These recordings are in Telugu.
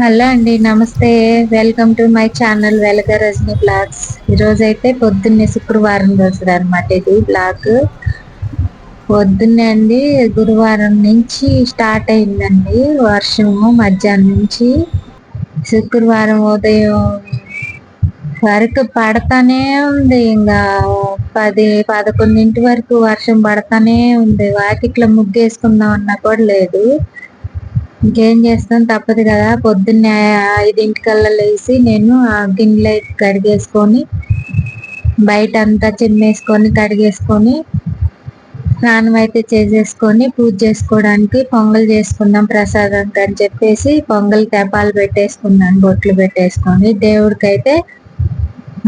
హలో అండి నమస్తే. వెల్కమ్ టు మై ఛానల్ వెలగ రజనీ బ్లాగ్స్ ఈరోజు అయితే పొద్దున్నే శుక్రవారం రోజు అనమాట ఇది బ్లాగ్ పొద్దున్నే అండి గురువారం నుంచి స్టార్ట్ అయిందండి వర్షము మధ్యాహ్నం నుంచి. శుక్రవారం ఉదయం వరకు పడతానే ఉంది. ఇంకా పది పదకొండింటి వరకు వర్షం పడతానే ఉంది. వాకిట్లో ముగ్గేసుకుందాం అన్నా కూడా లేదు. ఇంకేం చేస్తాం? తప్పదు కదా. పొద్దున్నే ఐదింటికల్లా లేచి నేను ఆ గిన్నెలు కడిగేసుకొని బయట అంతా చిమ్మేసుకొని కడిగేసుకొని స్నానం అయితే చేసేసుకొని పూజ చేసుకోవడానికి పొంగల్ చేసుకుందాం ప్రసాదం అని చెప్పేసి పొంగల్ తెపాలు పెట్టేసుకున్నాను బొట్లు పెట్టేసుకొని. దేవుడికైతే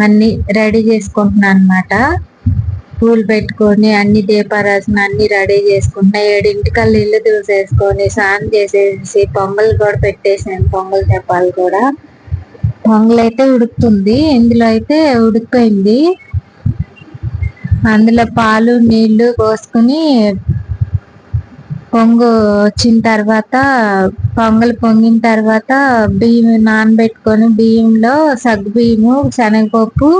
అన్ని రెడీ చేసుకుంటున్నాను అనమాట పూలు పెట్టుకొని అన్ని దీపారాసిన అన్ని రెడీ చేసుకుంటా ఏడింటికల్లా ఇల్లు దూసేసుకొని స్నానం చేసేసి పొంగల్ కూడా పెట్టేసాను పొంగల్ దీపాలు కూడా. పొంగల్ అయితే ఉడుకుతుంది ఇందులో అయితే ఉడికిపోయింది. అందులో పాలు నీళ్ళు పోసుకుని పొంగు వచ్చిన తర్వాత పొంగల్ పొంగిన తర్వాత బియ్యం నానబెట్టుకొని బియ్యంలో సగ్గు బియ్యము శనగపప్పు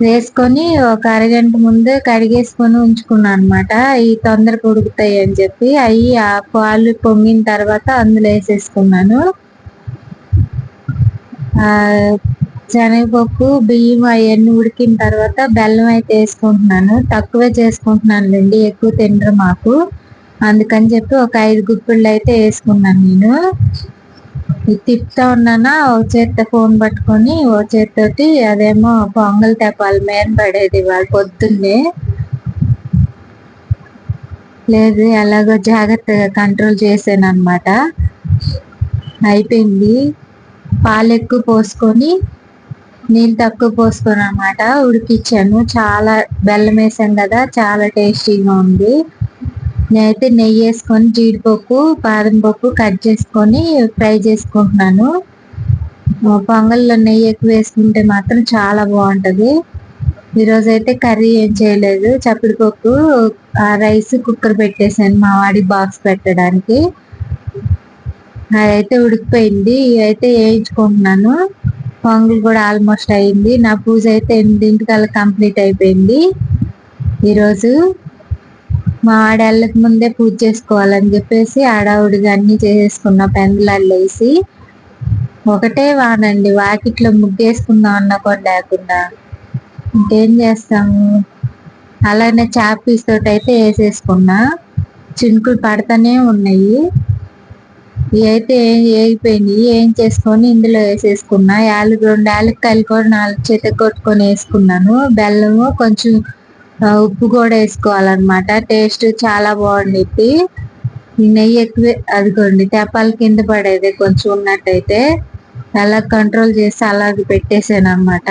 వేసుకొని ఒక అరగంట ముందే కడిగేసుకొని ఉంచుకున్నాను అనమాట ఈ తొందరగా ఉడుకుతాయి అని చెప్పి అవి ఆ పాలు పొంగిన తర్వాత అందులో వేసేసుకున్నాను. శనగపప్పు బియ్యం అవన్నీ ఉడికిన తర్వాత బెల్లం అయితే వేసుకుంటున్నాను. తక్కువే చేసుకుంటున్నాను అండి ఎక్కువ తినరు మాకు. అందుకని చెప్పి ఒక ఐదు గుప్పిళ్ళు అయితే వేసుకున్నాను నేను. తిప్పుతా ఉన్నానా? ఓ చేత్తో ఫోన్ పట్టుకొని ఓ చేత్తోటి అదేమో పొంగల్ తెప్పాలి మేన పడేది వాళ్ళు పొద్దున్నే. లేదు ఎలాగో జాగ్రత్తగా కంట్రోల్ చేసాను అనమాట అయిపోయింది. పాలు ఎక్కువ పోసుకొని నీళ్ళు తక్కువ పోసుకొని అనమాట ఉడికిచ్చాను. చాలా బెల్లం వేసాం కదా చాలా టేస్టీగా ఉంది. నేనైతే నెయ్యి వేసుకొని జీడిపప్పు బాదం పప్పు కట్ చేసుకొని ఫ్రై చేసుకుంటున్నాను. పొంగల్లో నెయ్యి ఎక్కువ వేసుకుంటే మాత్రం చాలా బాగుంటుంది. ఈరోజు అయితే కర్రీ ఏం చేయలేదు. చప్పిడిపప్పు రైస్ కుక్కర్ పెట్టేసాను మా వాడి బాక్స్ పెట్టడానికి. అదైతే ఉడికిపోయింది. అయితే వేయించుకుంటున్నాను. పొంగల్ కూడా ఆల్మోస్ట్ అయింది. నా పూజ అయితే ఎనిమిదింటికల్లా కంప్లీట్ అయిపోయింది. ఈరోజు మా ఆడళ్ళకి ముందే పూజ చేసుకోవాలని చెప్పేసి ఆడావుడిగా అన్ని చేసేసుకున్న పెందలాళ్ళు వేసి ఒకటే వానండి వాకిట్లో ముగ్గేసుకుందాం అన్న కూడా లేకుండా. ఇంకేం చేస్తాము? అలానే చాపీస్ తోటి అయితే వేసేసుకున్నా. చినుకులు పడతానే ఉన్నాయి. ఇవి అయితే వేగిపోయినాయి ఏం చేసుకొని ఇందులో వేసేసుకున్నా. యాలు రెండు యాలక్కాయలు కూడా నాలుగు చేత కొట్టుకొని వేసుకున్నాను. బెల్లము కొంచెం ఉప్పు కూడా వేసుకోవాలన్నమాట. టేస్ట్ చాలా బాగుండిద్ది. నెయ్యి ఎక్కువ అదిగోండి తెపాల కింద పడేది కొంచెం ఉన్నట్టయితే అలా కంట్రోల్ చేసి అలాగే పెట్టేశాను అనమాట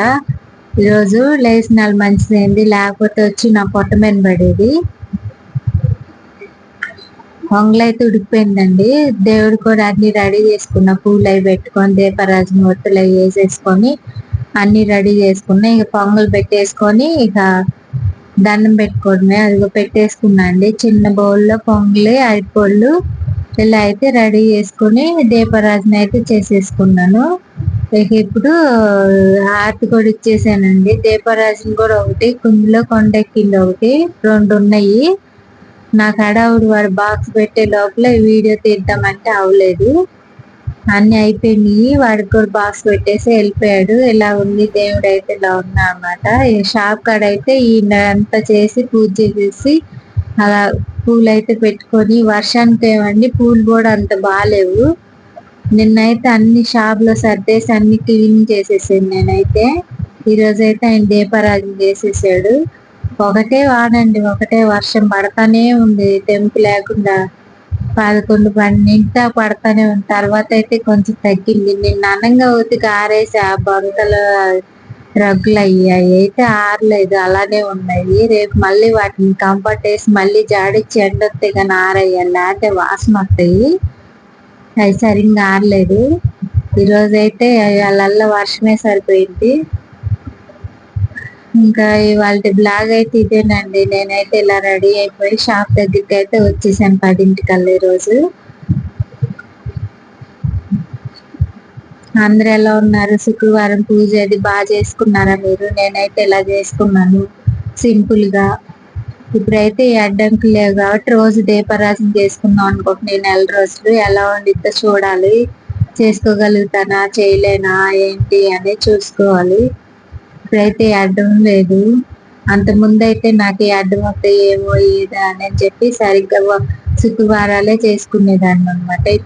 ఈరోజు లేచిన మంచిదైంది లేకపోతే వచ్చి నా పొట్ట మీద పడేది. వంగలైతే ఉడికిపోయిందండి. దేవుడు కూడా అన్ని రెడీ చేసుకున్న పూలు అవి పెట్టుకొని దీపరాజుని ఒత్తులు అవి వేసేసుకొని అన్ని రెడీ చేసుకున్నా ఇక పొంగల్ పెట్టేసుకొని ఇక దండం పెట్టుకోవడమే. అది పెట్టేసుకున్నా అండి. చిన్న బౌల్లో పొంగలి అరటిపళ్ళు ఇలా అయితే రెడీ చేసుకుని దీపరాజుని అయితే చేసేసుకున్నాను. ఇక ఇప్పుడు ఆర్తి కూడా ఇచ్చేసానండి. దీపరాజుని కూడా ఒకటి కుందిలో కొండెక్కింది ఒకటి రెండు ఉన్నాయి. నాకు హడావుడు వాడు బాక్స్ పెట్టే లోపల వీడియో తీద్దామంటే అవలేదు. అన్ని అయిపోయినాయి. వాడికి కూడా బాక్స్ పెట్టేసి వెళ్ళిపోయాడు. ఇలా ఉంది దేవుడు అయితే ఇలా ఉన్నా అనమాట షాప్ కాడ అయితే ఈయన అంతా చేసి పూజ చేసేసి అలా పూలు అయితే పెట్టుకొని వర్షానికి ఏమండి పూలు కూడా అంత బాగాలేవు. నిన్నైతే అన్ని షాప్లో సర్దేసి అన్ని క్లీన్ చేసేసాను నేనైతే. ఈరోజు అయితే ఆయన దీపారాజన చేసేసాడు. ఒకటే వాడండి ఒకటే వర్షం పడతానే ఉంది. టెంపు లేకుండా పదకొండు పన్నెండు పడతానే ఉంది. తర్వాత అయితే కొంచెం తగ్గింది. నిన్న అన్నంగా ఉతికి ఆరేసి ఆ బంకలు రగ్గులు అయ్యాయి. అయితే ఆరలేదు అలానే ఉన్నాయి. రేపు మళ్ళీ వాటిని కంఫర్ట్ వేసి మళ్ళీ జాడిచ్చి ఎండొస్తే కానీ ఆరయ్యాలి లేకపోతే వాసన వస్తాయి. అవి సరిగ్గా ఆరలేదు. ఈరోజైతే అయితే వర్షమే సరిపోయింది. ఇంకా ఇవాళ బ్లాగ్ అయితే ఇదేనండి. నేనైతే ఇలా రెడీ అయిపోయి షాప్ దగ్గరికి అయితే వచ్చేసాను పదింటికల్లా ఈరోజు. అందరు ఎలా ఉన్నారు? శుక్రవారం పూజ అది బాగా చేసుకున్నారా మీరు? నేనైతే ఇలా చేసుకున్నాను. సింపుల్గా. ఇప్పుడైతే ఈ అడ్డంకులు లేవు కాబట్టి రోజు దీపారాజన చేసుకుందాం అనుకుంటున్నాను నెల రోజులు ఎలా ఉండిద్దో చూడాలి. చేసుకోగలుగుతానా? చేయలేనా? ఏంటి? అని చూసుకోవాలి. ఇప్పుడైతే అడ్డం లేదు. అంత ముందైతే నాకు ఈ అడ్డం వస్తే ఏమో ఏదా అని చెప్పి సరిగ్గా శుక్రవారాలే చేసుకునేదాన్ని అనమాట ఇప్పుడు